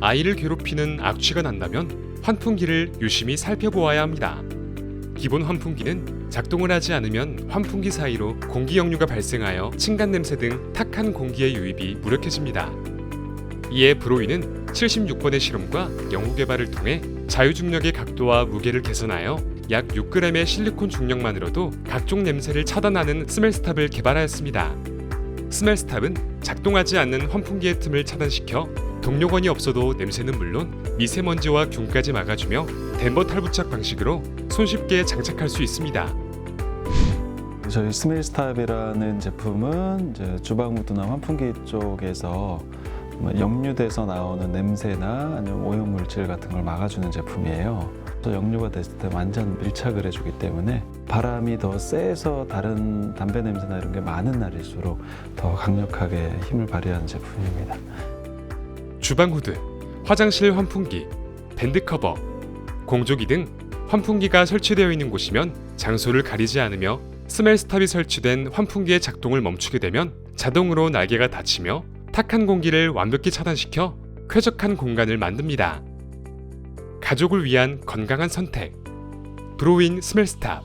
아이를 괴롭히는 악취가 난다면 환풍기를 유심히 살펴보아야 합니다. 기본 환풍기는 작동을 하지 않으면 환풍기 사이로 공기 역류가 발생하여 층간 냄새 등 탁한 공기의 유입이 무력해집니다. 이에 브로이는 76번의 실험과 연구 개발을 통해 자유 중력의 각도와 무게를 개선하여 약 6g의 실리콘 중력만으로도 각종 냄새를 차단하는 스멜스탑을 개발하였습니다. 스멜스탑은 작동하지 않는 환풍기의 틈을 차단시켜 동력원이 없어도 냄새는 물론 미세먼지와 균까지 막아주며 덴버 탈부착 방식으로 손쉽게 장착할 수 있습니다. 저희 스멜스탑이라는 제품은 이제 주방무드나 환풍기 쪽에서 뭐 역류돼서 나오는 냄새나 아니면 오염물질 같은 걸 막아주는 제품이에요. 또 역류가 됐을 때 완전 밀착을 해주기 때문에 바람이 더 세서 다른 담배 냄새나 이런 게 많은 날일수록 더 강력하게 힘을 발휘하는 제품입니다. 주방 후드, 화장실 환풍기, 밴드 커버, 공조기 등 환풍기가 설치되어 있는 곳이면 장소를 가리지 않으며 스멜스탑이 설치된 환풍기의 작동을 멈추게 되면 자동으로 날개가 닫히며 탁한 공기를 완벽히 차단시켜 쾌적한 공간을 만듭니다. 가족을 위한 건강한 선택. 브로윈 스멜스탑